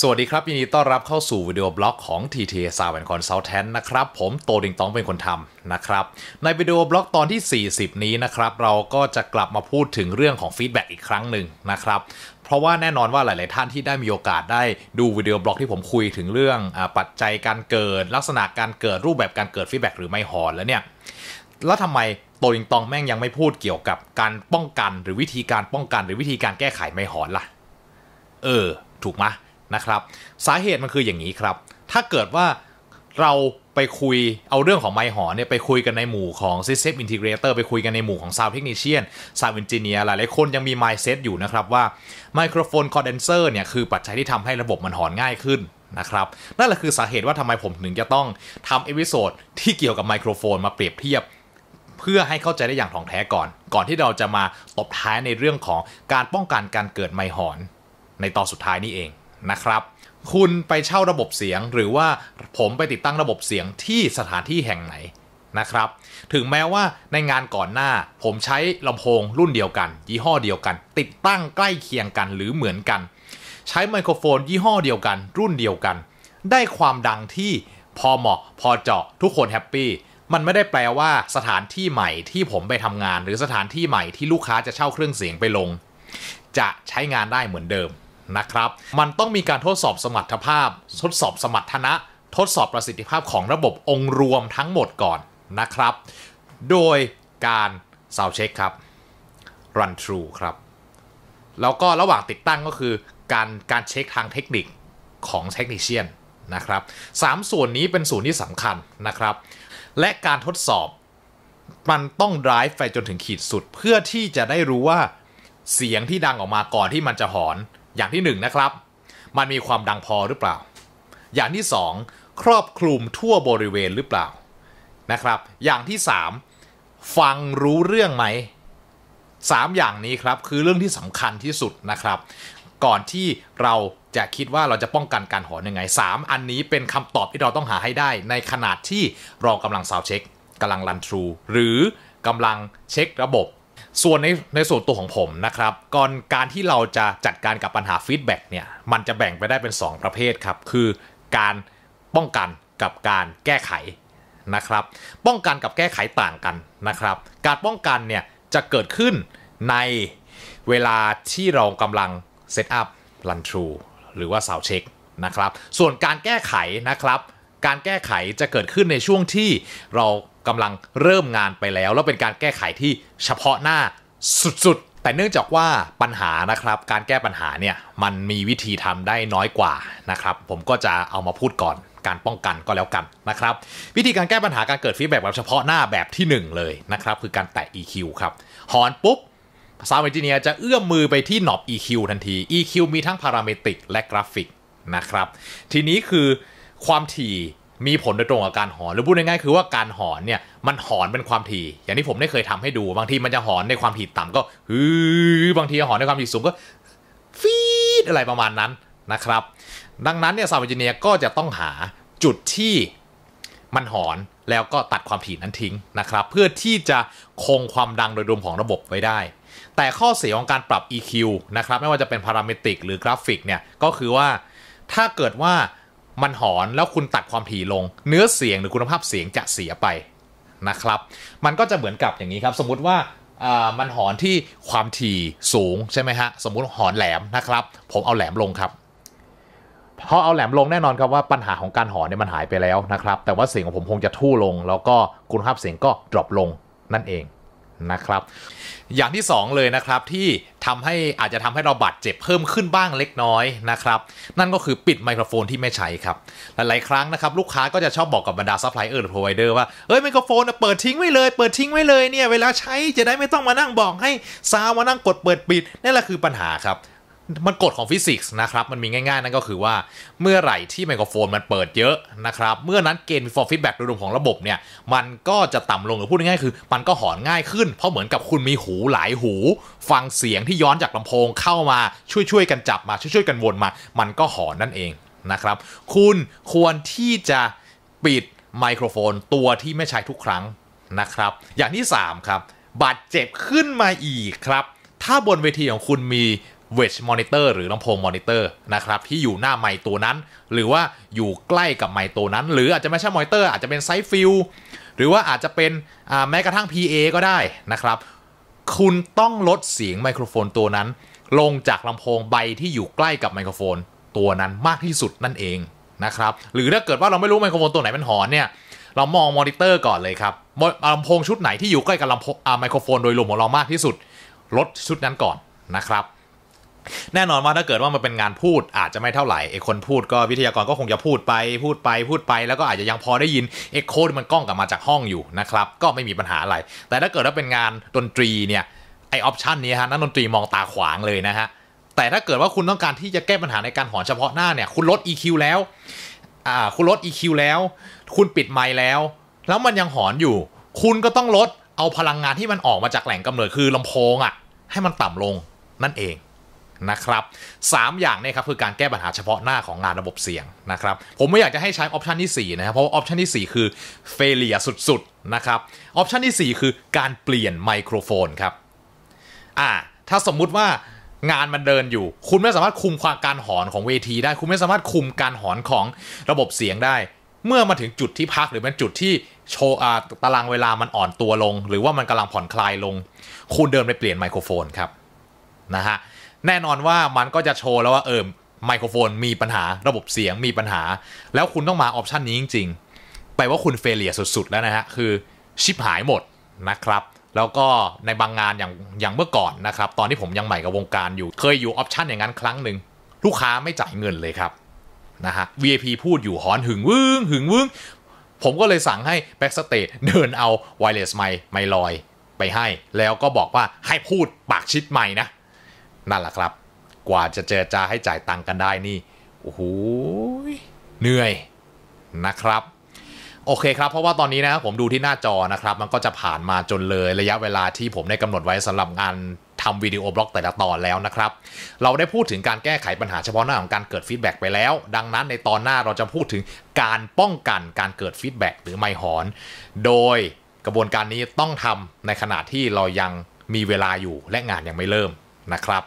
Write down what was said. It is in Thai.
สวัสดีครับ ยินดีต้อนรับเข้าสู่วิดีโอบล็อกของ TT s o u n d Consultant นะครับ ผมโตดิงตองเป็นคนทำนะครับ ในวิดีโอบล็อกตอนที่ 40 นี้นะครับ เราก็จะกลับมาพูดถึงเรื่องของฟีดแบ็กอีกครั้งหนึ่งนะครับ เพราะว่าแน่นอนว่าหลาย ๆ ท่านที่ได้มีโอกาสได้ดูวิดีโอบล็อกที่ผมคุยถึงเรื่องอปัจจัยการเกิด ลักษณะการเกิดรูปแบบการเกิดฟีดแบ็กหรือไม่หอนแล้วเนี่ยแล้วทำไมโตดิงตองแม่งยังไม่พูดเกี่ยวกับการป้องกัน หรือวิธีการป้องกัน หรือวิธีการแก้ไขไม่หอนล่ะ เออ ถูกไหม นะครับ สาเหตุมันคืออย่างนี้ครับ ถ้าเกิดว่าเราไปคุยเอาเรื่องของไมหอเนี่ยไปคุยกันในหมู่ของ System Integrator ไปคุยกันในหมู่ของ Sound Technician Sound Engineer หลายๆคนยังมี mindset อยู่นะครับว่า Microphone Condenser เนี่ยคือปัจจัยที่ทำให้ระบบมันหอนง่ายขึ้นนะครับนั่นแหละคือสาเหตุว่าทำไมผมถึงจะต้องทำเอพิโซดที่เกี่ยวกับไมโครโฟนมาเปรียบเทียบ เพื่อให้เข้าใจได้อย่างถ่องแท้ก่อน ก่อนที่เราจะมาตบท้ายในเรื่องของการป้องกันการเกิดไมหอน ในตอนสุดท้ายนี่เอง นะครับ คุณไปเช่าระบบเสียง หรือว่าผมไปติดตั้งระบบเสียงที่สถานที่แห่งไหนนะครับ ถึงแม้ว่าในงานก่อนหน้า ผมใช้ลำโพงรุ่นเดียวกัน ยี่ห้อเดียวกัน ติดตั้งใกล้เคียงกันหรือเหมือนกัน ใช้ไมโครโฟน ยี่ห้อเดียวกัน รุ่นเดียวกัน ได้ความดังที่พอเหมาะ พอเจาะทุกคนแฮปปี้มันไม่ได้แปลว่าสถานที่ใหม่ที่ผมไปทำงาน หรือสถานที่ใหม่ที่ลูกค้าจะเช่าเครื่องเสียงไปลง จะใช้งานได้เหมือนเดิม นะครับ มันต้องมีการทดสอบสมรรถภาพ ทดสอบสมรรถนะ ทดสอบประสิทธิภาพของระบบองค์รวมทั้งหมดก่อนนะครับ โดยการซาวเช็คครับ run through ครับ แล้วก็ระหว่างติดตั้งก็คือการการเช็คทางเทคนิคของเทคนิชเชียนนะครับสามส่วนนี้เป็นส่วนที่สำคัญนะครับ และการทดสอบมันต้อง drive ไปจนถึงขีดสุด เพื่อที่จะได้รู้ว่าเสียงที่ดังออกมาก่อนที่มันจะหอน อย่างที่หนึ่งนะครับ มันมีความดังพอหรือเปล่า อย่างที่สองครอบคลุมทั่วบริเวณหรือเปล่านะครับ อย่างที่สามฟังรู้เรื่องไหม 3 อย่างนี้ครับคือเรื่องที่สำคัญที่สุดนะครับ ก่อนที่เราจะคิดว่าเราจะป้องกันการหอนยังไง 3 อันนี้เป็นคำตอบที่เราต้องหาให้ได้ ในขนาดที่เรากำลังซาวเช็คกำลังรันทรูหรือกำลังเช็คระบบ ส่วนในในส่วนตัวของผมนะครับก่อนการที่เราจะจัดการกับปัญหาฟีดแบ็กเนี่ยมันจะแบ่งไปได้เป็น 2 ประเภทครับ คือการป้องกันกับการแก้ไขนะครับ ป้องกันกับแก้ไขต่างกันนะครับ การป้องกันเนี่ยจะเกิดขึ้นในเวลาที่เรากำลังเซตอัพรันทรูหรือว่าสาวเช็คนะครับ ส่วนการแก้ไขนะครับ การแก้ไขจะเกิดขึ้นในช่วงที่เรากำลังเริ่มงานไปแล้ว แล้วเป็นการแก้ไขที่เฉพาะหน้าสุดๆ แต่เนื่องจากว่าปัญหานะครับ การแก้ปัญหาเนี่ยมันมีวิธีทำได้น้อยกว่านะครับ ผมก็จะเอามาพูดก่อนการป้องกันก็แล้วกันนะครับ วิธีการแก้ปัญหาการเกิดฟีดแบ็กแบบเฉพาะหน้าแบบที่ 1 เลยนะครับ คือการแตะ EQ ครับหอนปุ๊บซาวด์เอนจิเนียร์จะเอื้อมมือไปที่หนอบ EQ ทันที EQ มีทั้งพาราเมตริกและกราฟิกนะครับ ทีนี้คือ ความถี่มีผลโดยตรงกับการหอน หรือพูดง่ายๆคือว่าการหอนเนี่ยมันหอนเป็นความถี่ อย่างที่ผมได้เคยทำให้ดู บางทีมันจะหอนในความถี่ต่ำก็ฮือบางทีหอนในความถี่สูงก็ฟีดอะไรประมาณนั้นนะครับ ดังนั้นเนี่ยซาวด์เอนจิเนียร์ก็จะต้องหาจุดที่มันหอนแล้วก็ตัดความถี่นั้นทิ้งนะครับ เพื่อที่จะคงความดังโดยรวมของระบบไว้ได้ แต่ข้อเสียของการปรับ EQ นะครับ ไม่ว่าจะเป็นพาราเมตริกหรือกราฟิกเนี่ยก็คือว่าถ้าเกิดว่า มันหอนแล้วคุณตัดความถี่ลง เนื้อเสียงหรือคุณภาพเสียงจะเสียไปนะครับ มันก็จะเหมือนกับอย่างนี้ครับ สมมุติว่ามันหอนที่ความถี่สูงใช่ไหมฮะสมมุติหอนแหลมนะครับ ผมเอาแหลมลงครับพอเอาแหลมลงแน่นอนครับว่าปัญหาของการหอนเนี่ยมันหายไปแล้วนะครับ แต่ว่าเสียงของผมคงจะทู่ลง แล้วก็คุณภาพเสียงก็ดรอปลงนั่นเอง นะครับ อย่างที่ 2 เลยนะครับที่ทำให้อาจจะทำให้เราบาดเจ็บเพิ่มขึ้นบ้างเล็กน้อยนะครับ นั่นก็คือปิดไมโครโฟนที่ไม่ใช้ครับ หลายๆครั้งนะครับ ลูกค้าก็จะชอบบอกกับบรรดาซัพพลายเออร์หรือพรอไวเดอร์ว่าเอ้ยไมโครโฟนเปิดทิ้งไว้เลยเปิดทิ้งไว้เลยเนี่ยเวลาใช้จะได้ไม่ต้องมานั่งบอกให้ซาวมานั่งกดเปิดปิดนั่นแหละคือปัญหาครับ มันกฎของฟิสิกส์นะครับมันมีง่ายๆ นั่นก็คือว่าเมื่อไหร่ที่ไมโครโฟนมันเปิดเยอะนะครับเมื่อนั้นเกณฑ์ before feedback โดยรวมของระบบเนี่ยมันก็จะต่ำลงหรือพูดง่ายๆคือ มันก็หอนง่ายขึ้น เพราะเหมือนกับคุณมีหูหลายหู ฟังเสียงที่ย้อนจากลำโพงเข้ามาช่วยๆกันจับมาช่วยๆกันวนมา มันก็หอนนั่นเองนะครับคุณควรที่จะปิดไมโครโฟนตัวที่ไม่ใช้ทุกครั้งนะครับอย่างที่3ครับบาดเจ็บขึ้นมาอีกครับถ้าบนเวทีของคุณมี wedge monitor หรือลำโพงมอนิเตอร์นะครับที่อยู่หน้าไมค์ตัวนั้น หรือว่าอยู่ใกล้กับไมค์ตัวนั้น หรืออาจจะไม่ใช่มอนิเตอร์อาจจะเป็นไซส์ฟิลหรือว่าอาจจะเป็นแม้กระทั่ง PA ก็ได้นะครับ คุณต้องลดเสียงไมโครโฟนตัวนั้น ลงจากลำโพงใบที่อยู่ใกล้กับไมโครโฟนตัวนั้นมากที่สุดนั่นเองนะครับหรือถ้าเกิดว่าเราไม่รู้ไมโครโฟนตัวไหนเป็นหอนเนี่ยเรามองมอนิเตอร์ก่อนเลยครับลำโพงชุดไหนที่อยู่ใกล้กับลำโพงไมโครโฟนโดยรวมของเรามากที่สุด ลดชุดนั้นก่อนนะครับ แน่นอนว่าถ้าเกิดว่ามันเป็นงานพูดอาจจะไม่เท่าไหร่ไอคนพูดก็วิทยากรก็คงจะพูดไปพูดไปพูดไป แล้วก็อาจจะยังพอได้ยินเอ็กโคมันกล้องกลับมาจากห้องอยู่นะครับก็ไม่มีปัญหาอะไร แต่ถ้าเกิดว่าเป็นงานดนตรีเนี่ยไอออปชันนี้ฮะนักดนตรีมองตาขวางเลยนะฮะแต่ถ้าเกิดว่าคุณต้องการที่จะแก้ปัญหาในการหอนเฉพาะหน้าเนี่ยคุณลด EQ แล้วอ่าคุณลด EQ แล้ว คุณปิดไมค์แล้ว แล้วมันยังหอนอยู่ คุณก็ต้องลดเอาพลังงานที่มันออกมาจากแหล่งกำเนิดคือลำโพงอะ่ะให้มันต่ำลงนั่นเอง นะครับ 3 อย่างนี่ครับคือการแก้ปัญหาเฉพาะหน้าของงานระบบเสียงนะครับ ผมไม่อยากจะให้ใช้ออปชันที่ 4 นะครับ เพราะว่าออปชันที่ 4 คือเฟเลียสุดๆนะครับออปชันที่ 4 คือการเปลี่ยนไมโครโฟนครับอ่าถ้าสมมุติว่างานมันเดินอยู่ คุณไม่สามารถคุมความการหอนของเวทีได้ คุณไม่สามารถคุมการหอนของระบบเสียงได้ เมื่อมาถึงจุดที่พักหรือเป็นจุดที่โชว์ตารางเวลามันอ่อนตัวลง หรือว่ามันกำลังผ่อนคลายลง คุณเดินไปเปลี่ยนไมโครโฟนครับ นะฮะแน่นอนว่ามันก็จะโชว์แล้วว่าเออไมโครโฟนมีปัญหาระบบเสียงมีปัญหา แล้วคุณต้องมาออปชันนี้จริงๆแปว่าคุณเฟลเลียสุดๆ แล้วนะฮะ คือชิปหายหมดนะครับ แล้วก็ในบางงานอย่างอย่างเมื่อก่อนนะครับ ตอนที่ผมยังใหม่กับวงการอยู่ เคยอยู่ออปชันอย่างนั้นครั้งหนึ่งลูกค้าไม่จ่ายเงินเลยครับนะฮะ VIP พูดอยู่หอนหึงวึ้งหึงวึ้งผมก็เลยสั่งให้แบ็กสเตจเดินเอาไวเลสไมค์ไมลอยไปให้ แล้วก็บอกว่าให้พูดปากชิดใหม่นะ นั่นแหละครับ กว่าจะเจรจาให้จ่ายตังค์กันได้นี่โอ้โหเหนื่อยนะครับ โอเคครับ เพราะว่าตอนนี้นะผมดูที่หน้าจอนะครับ มันก็จะผ่านมาจนเลยระยะเวลาที่ผมได้กำหนดไว้สำหรับงานทำวิดีโอบล็อกแต่ละตอนแล้วนะครับ เราได้พูดถึงการแก้ไขปัญหาเฉพาะหน้าของการเกิดฟีดแบ็กไปแล้ว ดังนั้นในตอนหน้าเราจะพูดถึงการป้องกันการเกิดฟีดแบ็กหรือไม่หอน โดยกระบวนการนี้ต้องทำในขณะที่เรายังมีเวลาอยู่และงานยังไม่เริ่มนะครับ